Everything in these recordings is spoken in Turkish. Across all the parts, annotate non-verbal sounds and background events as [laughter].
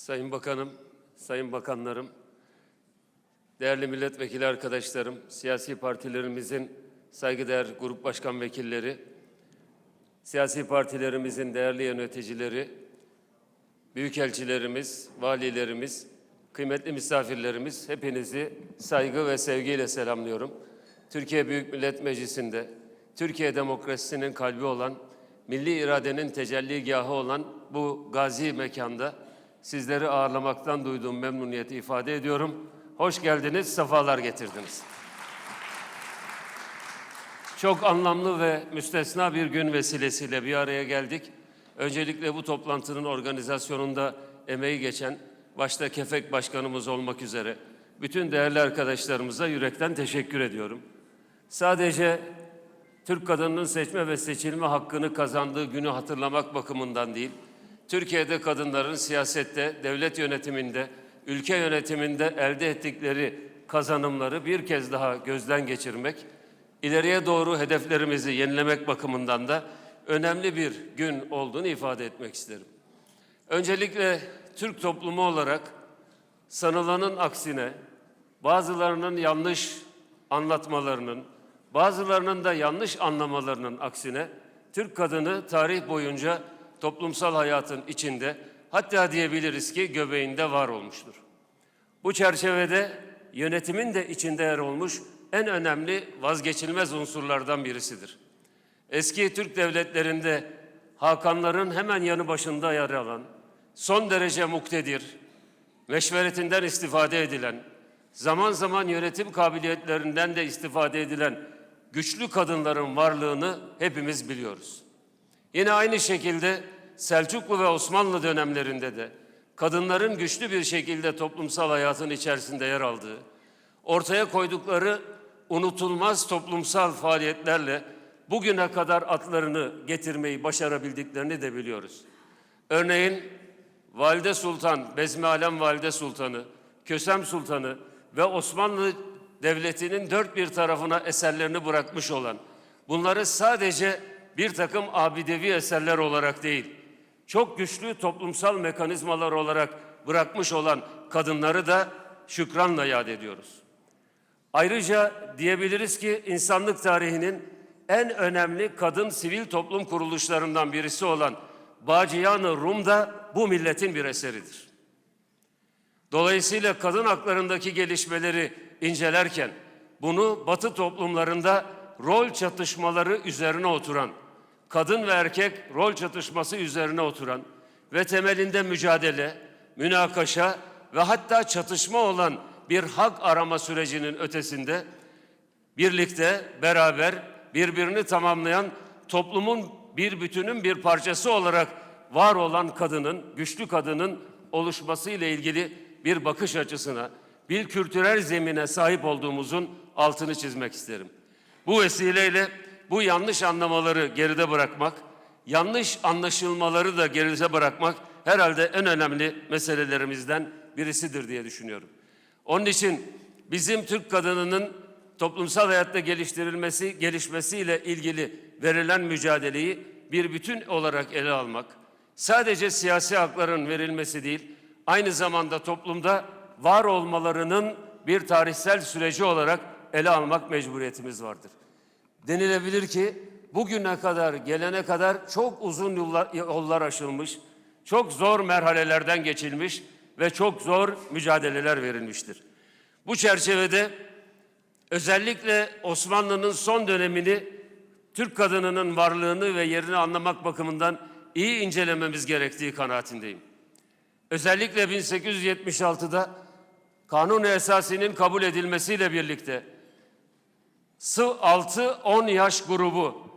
Sayın Bakanım, Sayın Bakanlarım, değerli milletvekili arkadaşlarım, siyasi partilerimizin saygıdeğer grup başkan vekilleri, siyasi partilerimizin değerli yöneticileri, büyükelçilerimiz, valilerimiz, kıymetli misafirlerimiz hepinizi saygı ve sevgiyle selamlıyorum. Türkiye Büyük Millet Meclisi'nde Türkiye demokrasisinin kalbi olan, milli iradenin tecelligahı olan bu gazi mekanda sizleri ağırlamaktan duyduğum memnuniyeti ifade ediyorum. Hoş geldiniz, sefalar getirdiniz. Çok anlamlı ve müstesna bir gün vesilesiyle bir araya geldik. Öncelikle bu toplantının organizasyonunda emeği geçen başta Kefek Başkanımız olmak üzere bütün değerli arkadaşlarımıza yürekten teşekkür ediyorum. Sadece Türk kadınının seçme ve seçilme hakkını kazandığı günü hatırlamak bakımından değil, Türkiye'de kadınların siyasette, devlet yönetiminde, ülke yönetiminde elde ettikleri kazanımları bir kez daha gözden geçirmek, ileriye doğru hedeflerimizi yenilemek bakımından da önemli bir gün olduğunu ifade etmek isterim. Öncelikle Türk toplumu olarak sanılanın aksine bazılarının yanlış anlatmalarının, bazılarının da yanlış anlamalarının aksine Türk kadını tarih boyunca toplumsal hayatın içinde hatta diyebiliriz ki göbeğinde var olmuştur. Bu çerçevede yönetimin de içinde yer olmuş en önemli vazgeçilmez unsurlardan birisidir. Eski Türk devletlerinde Hakanların hemen yanı başında yer alan, son derece muktedir, meşveretinden istifade edilen, zaman zaman yönetim kabiliyetlerinden de istifade edilen güçlü kadınların varlığını hepimiz biliyoruz. Yine aynı şekilde Selçuklu ve Osmanlı dönemlerinde de kadınların güçlü bir şekilde toplumsal hayatın içerisinde yer aldığı, ortaya koydukları unutulmaz toplumsal faaliyetlerle bugüne kadar atlarını getirmeyi başarabildiklerini de biliyoruz. Örneğin Valide Sultan, Bezmi Alem Valide Sultanı, Kösem Sultanı ve Osmanlı Devleti'nin dört bir tarafına eserlerini bırakmış olan, bunları sadece bir takım abidevi eserler olarak değil, çok güçlü toplumsal mekanizmalar olarak bırakmış olan kadınları da şükranla yad ediyoruz. Ayrıca diyebiliriz ki insanlık tarihinin en önemli kadın sivil toplum kuruluşlarından birisi olan Bacıyan-ı Rum da bu milletin bir eseridir. Dolayısıyla kadın haklarındaki gelişmeleri incelerken bunu Batı toplumlarında rol çatışmaları üzerine oturan, kadın ve erkek rol çatışması üzerine oturan ve temelinde mücadele, münakaşa ve hatta çatışma olan bir hak arama sürecinin ötesinde birlikte, beraber, birbirini tamamlayan toplumun bir bütünün bir parçası olarak var olan kadının, güçlü kadının oluşması ile ilgili bir bakış açısına, bir kültürel zemine sahip olduğumuzun altını çizmek isterim. Bu vesileyle bu yanlış anlamaları geride bırakmak, yanlış anlaşılmaları da geride bırakmak herhalde en önemli meselelerimizden birisidir diye düşünüyorum. Onun için bizim Türk kadınının toplumsal hayatta geliştirilmesi, gelişmesiyle ilgili verilen mücadeleyi bir bütün olarak ele almak, sadece siyasi hakların verilmesi değil, aynı zamanda toplumda var olmalarının bir tarihsel süreci olarak ele almak mecburiyetimiz vardır. Denilebilir ki bugüne kadar gelene kadar çok uzun yollar, yollar aşılmış, çok zor merhalelerden geçilmiş ve çok zor mücadeleler verilmiştir. Bu çerçevede özellikle Osmanlı'nın son dönemini Türk kadınının varlığını ve yerini anlamak bakımından iyi incelememiz gerektiği kanaatindeyim. Özellikle 1876'da Kanun Esasi'nin kabul edilmesiyle birlikte 6-10 yaş grubu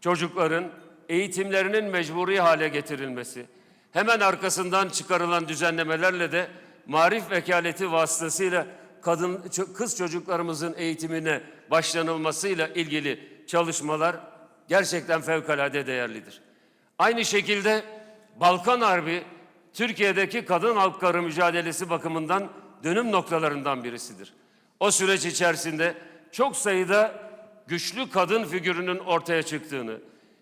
çocukların eğitimlerinin mecburi hale getirilmesi, hemen arkasından çıkarılan düzenlemelerle de marif vekaleti vasıtasıyla kadın kız çocuklarımızın eğitimine başlanılmasıyla ilgili çalışmalar gerçekten fevkalade değerlidir. Aynı şekilde Balkan Harbi Türkiye'deki kadın hakları mücadelesi bakımından dönüm noktalarından birisidir. O süreç içerisinde çok sayıda güçlü kadın figürünün ortaya çıktığını,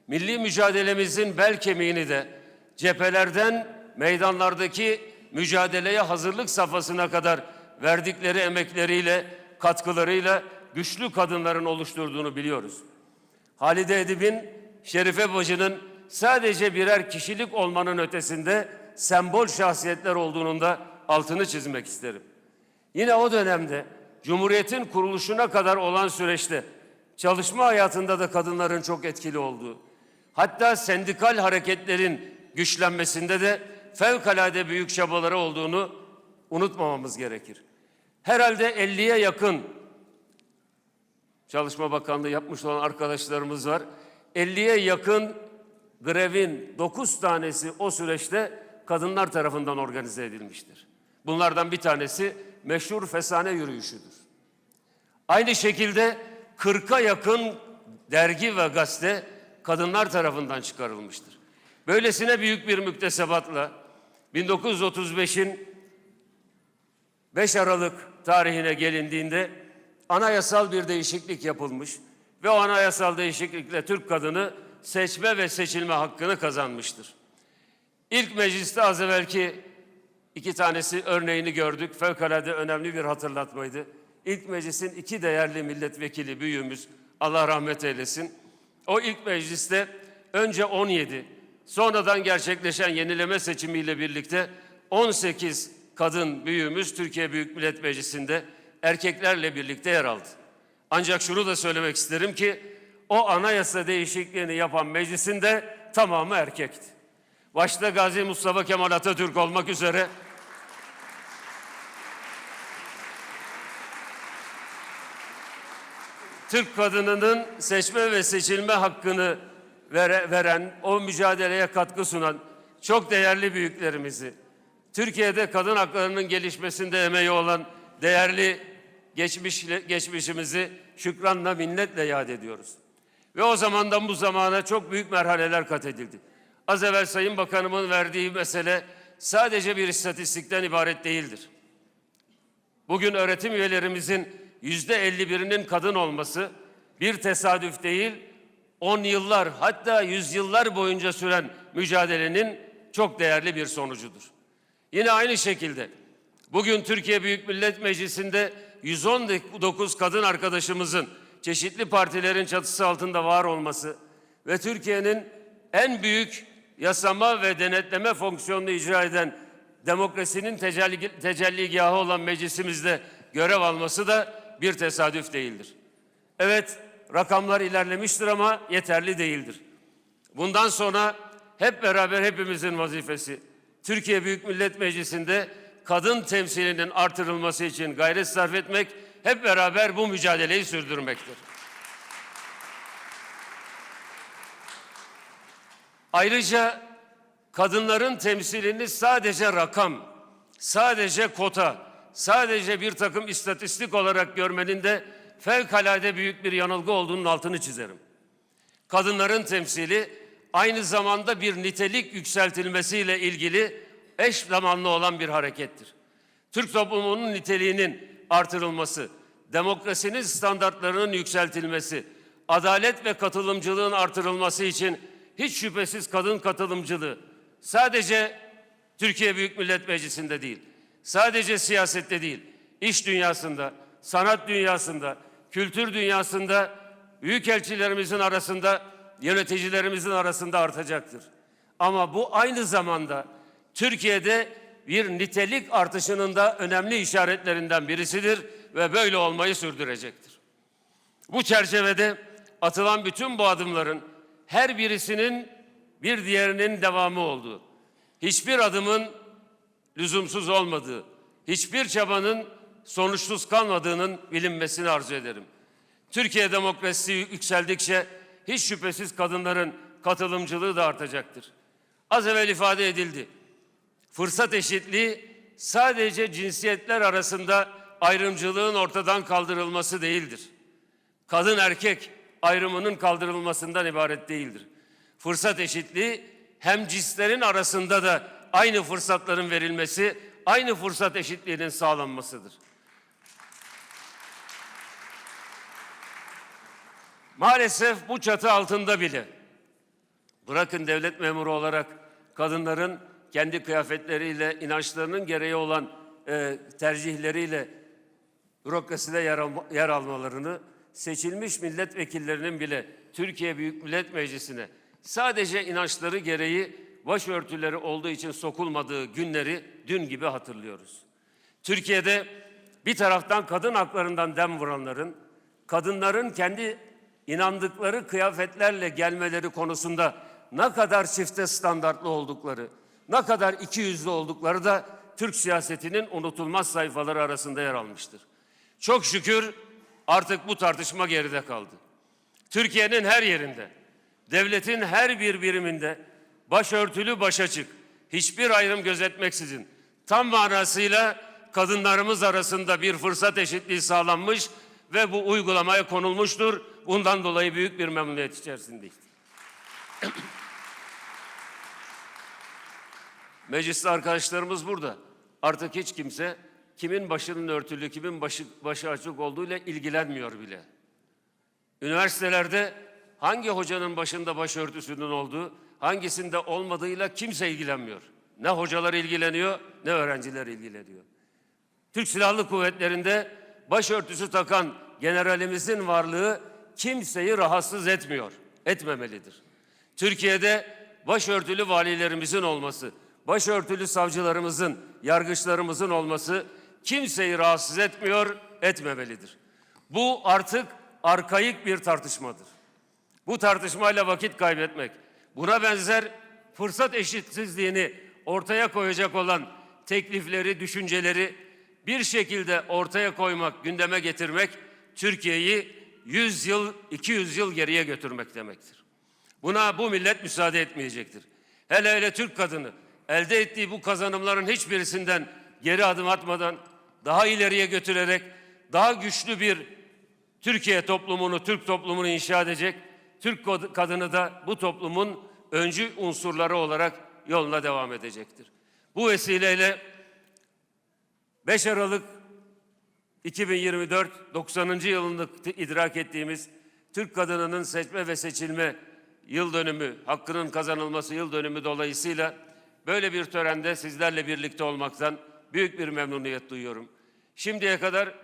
milli mücadelemizin bel kemiğini de cephelerden meydanlardaki mücadeleye hazırlık safhasına kadar verdikleri emekleriyle, katkılarıyla güçlü kadınların oluşturduğunu biliyoruz. Halide Edip'in, Şerife Bacı'nın sadece birer kişilik olmanın ötesinde sembol şahsiyetler olduğunun da altını çizmek isterim. Yine o dönemde Cumhuriyet'in kuruluşuna kadar olan süreçte çalışma hayatında da kadınların çok etkili olduğu, hatta sendikal hareketlerin güçlenmesinde de fevkalade büyük çabaları olduğunu unutmamamız gerekir. Herhalde 50'ye yakın Çalışma Bakanlığı yapmış olan arkadaşlarımız var. 50'ye yakın grevin 9 tanesi o süreçte kadınlar tarafından organize edilmiştir. Bunlardan bir tanesi meşhur fesane yürüyüşüdür. Aynı şekilde 40'a yakın dergi ve gazete kadınlar tarafından çıkarılmıştır. Böylesine büyük bir müktesebatla 1935'in 5 Aralık tarihine gelindiğinde anayasal bir değişiklik yapılmış ve o anayasal değişiklikle Türk kadını seçme ve seçilme hakkını kazanmıştır. İlk mecliste az evvelki iki tanesi örneğini gördük. Fevkalade önemli bir hatırlatmaydı. İlk meclisin iki değerli milletvekili büyüğümüz Allah rahmet eylesin. O ilk mecliste önce 17, sonradan gerçekleşen yenileme seçimiyle birlikte 18 kadın büyüğümüz Türkiye Büyük Millet Meclisi'nde erkeklerle birlikte yer aldı. Ancak şunu da söylemek isterim ki o anayasa değişikliğini yapan meclisin de tamamı erkekti. Başta Gazi Mustafa Kemal Atatürk olmak üzere Türk kadınının seçme ve seçilme hakkını vere- veren, o mücadeleye katkı sunan çok değerli büyüklerimizi, Türkiye'de kadın haklarının gelişmesinde emeği olan değerli geçmiş, geçmişimizi şükranla minnetle yad ediyoruz. Ve o zamandan bu zamana çok büyük merhaleler kat edildi. Az evvel Sayın Bakanımın verdiği mesele sadece bir istatistikten ibaret değildir. Bugün öğretim üyelerimizin yüzde 51'inin kadın olması bir tesadüf değil, on yıllar hatta yüzyıllar boyunca süren mücadelenin çok değerli bir sonucudur. Yine aynı şekilde bugün Türkiye Büyük Millet Meclisi'nde 119 kadın arkadaşımızın çeşitli partilerin çatısı altında var olması ve Türkiye'nin en büyük yasama ve denetleme fonksiyonunu icra eden demokrasinin tecelli, tecelligahı olan meclisimizde görev alması da bir tesadüf değildir. Evet, rakamlar ilerlemiştir ama yeterli değildir. Bundan sonra hep beraber hepimizin vazifesi Türkiye Büyük Millet Meclisi'nde kadın temsilinin artırılması için gayret sarf etmek, hep beraber bu mücadeleyi sürdürmektir. Ayrıca kadınların temsilini sadece rakam, sadece kota, sadece bir takım istatistik olarak görmenin de fevkalade büyük bir yanılgı olduğunun altını çizerim. Kadınların temsili aynı zamanda bir nitelik yükseltilmesiyle ilgili eş zamanlı olan bir harekettir. Türk toplumunun niteliğinin artırılması, demokrasinin standartlarının yükseltilmesi, adalet ve katılımcılığın artırılması için hiç şüphesiz kadın katılımcılığı sadece Türkiye Büyük Millet Meclisi'nde değil, sadece siyasette değil, iş dünyasında, sanat dünyasında, kültür dünyasında, büyükelçilerimizin arasında, yöneticilerimizin arasında artacaktır. Ama bu aynı zamanda Türkiye'de bir nitelik artışının da önemli işaretlerinden birisidir ve böyle olmayı sürdürecektir. Bu çerçevede atılan bütün bu adımların her birisinin bir diğerinin devamı olduğu, hiçbir adımın lüzumsuz olmadığı, hiçbir çabanın sonuçsuz kalmadığının bilinmesini arzu ederim. Türkiye demokrasisi yükseldikçe hiç şüphesiz kadınların katılımcılığı da artacaktır. Az evvel ifade edildi. Fırsat eşitliği sadece cinsiyetler arasında ayrımcılığın ortadan kaldırılması değildir. Kadın erkek ayrımının kaldırılmasından ibaret değildir. Fırsat eşitliği hem cinslerin arasında da aynı fırsatların verilmesi, aynı fırsat eşitliğinin sağlanmasıdır. Maalesef bu çatı altında bile bırakın devlet memuru olarak kadınların kendi kıyafetleriyle, inançlarının gereği olan e, tercihleriyle bürokraside yer, alma- yer almalarını, seçilmiş milletvekillerinin bile Türkiye Büyük Millet Meclisi'ne sadece inançları gereği başörtüleri olduğu için sokulmadığı günleri dün gibi hatırlıyoruz. Türkiye'de bir taraftan kadın haklarından dem vuranların, kadınların kendi inandıkları kıyafetlerle gelmeleri konusunda ne kadar çifte standartlı oldukları, ne kadar iki yüzlü oldukları da Türk siyasetinin unutulmaz sayfaları arasında yer almıştır. Çok şükür artık bu tartışma geride kaldı. Türkiye'nin her yerinde, devletin her bir biriminde başörtülü başaçık, hiçbir ayrım gözetmeksizin tam manasıyla kadınlarımız arasında bir fırsat eşitliği sağlanmış ve bu uygulamaya konulmuştur. Bundan dolayı büyük bir memnuniyet içerisindeyiz. [clears throat] Mecliste arkadaşlarımız burada. Artık hiç kimse kimin başının örtülü, kimin başı, başı açık olduğuyla ilgilenmiyor bile. Üniversitelerde hangi hocanın başında başörtüsünün olduğu, hangisinde olmadığıyla kimse ilgilenmiyor. Ne hocalar ilgileniyor, ne öğrenciler ilgileniyor. Türk Silahlı Kuvvetleri'nde başörtüsü takan generalimizin varlığı kimseyi rahatsız etmiyor, etmemelidir. Türkiye'de başörtülü valilerimizin olması, başörtülü savcılarımızın, yargıçlarımızın olması kimseyi rahatsız etmiyor, etmemelidir. Bu artık arkaik bir tartışmadır. Bu tartışmayla vakit kaybetmek, buna benzer fırsat eşitsizliğini ortaya koyacak olan teklifleri, düşünceleri bir şekilde ortaya koymak, gündeme getirmek Türkiye'yi 100 yıl, 200 yıl geriye götürmek demektir. Buna bu millet müsaade etmeyecektir. Hele hele Türk kadını elde ettiği bu kazanımların hiçbirisinden geri adım atmadan daha ileriye götürerek daha güçlü bir Türkiye toplumunu, Türk toplumunu inşa edecek. Türk kadını da bu toplumun öncü unsurları olarak yoluna devam edecektir. Bu vesileyle 5 Aralık 2024 90. yılını idrak ettiğimiz Türk kadınının seçme ve seçilme yıl dönümü, hakkının kazanılması yıl dönümü dolayısıyla böyle bir törende sizlerle birlikte olmaktan büyük bir memnuniyet duyuyorum. Şimdiye kadar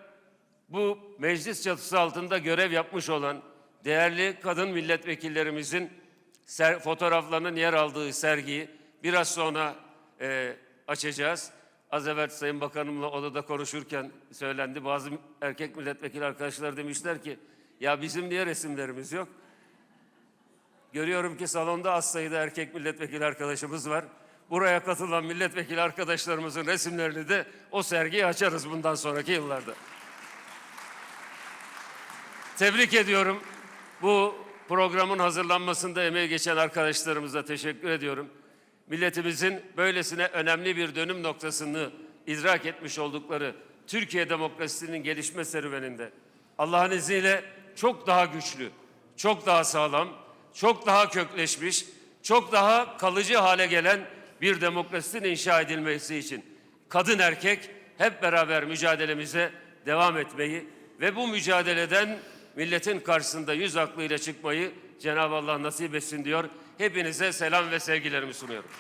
bu meclis çatısı altında görev yapmış olan değerli kadın milletvekillerimizin fotoğraflarının yer aldığı sergiyi biraz sonra e, açacağız. Az evvel Sayın Bakanımla odada konuşurken söylendi. Bazı erkek milletvekili arkadaşlar demişler ki ya bizim niye resimlerimiz yok? Görüyorum ki salonda az sayıda erkek milletvekili arkadaşımız var. Buraya katılan milletvekili arkadaşlarımızın resimlerini de o sergiyi açarız bundan sonraki yıllarda. Tebrik ediyorum. Bu programın hazırlanmasında emeği geçen arkadaşlarımıza teşekkür ediyorum. Milletimizin böylesine önemli bir dönüm noktasını idrak etmiş oldukları Türkiye demokrasisinin gelişme serüveninde Allah'ın izniyle çok daha güçlü, çok daha sağlam, çok daha kökleşmiş, çok daha kalıcı hale gelen bir demokrasinin inşa edilmesi için kadın erkek hep beraber mücadelemize devam etmeyi ve bu mücadeleden milletin karşısında yüz aklıyla çıkmayı Cenab-ı Allah nasip etsin diyor. Hepinize selam ve sevgilerimi sunuyorum.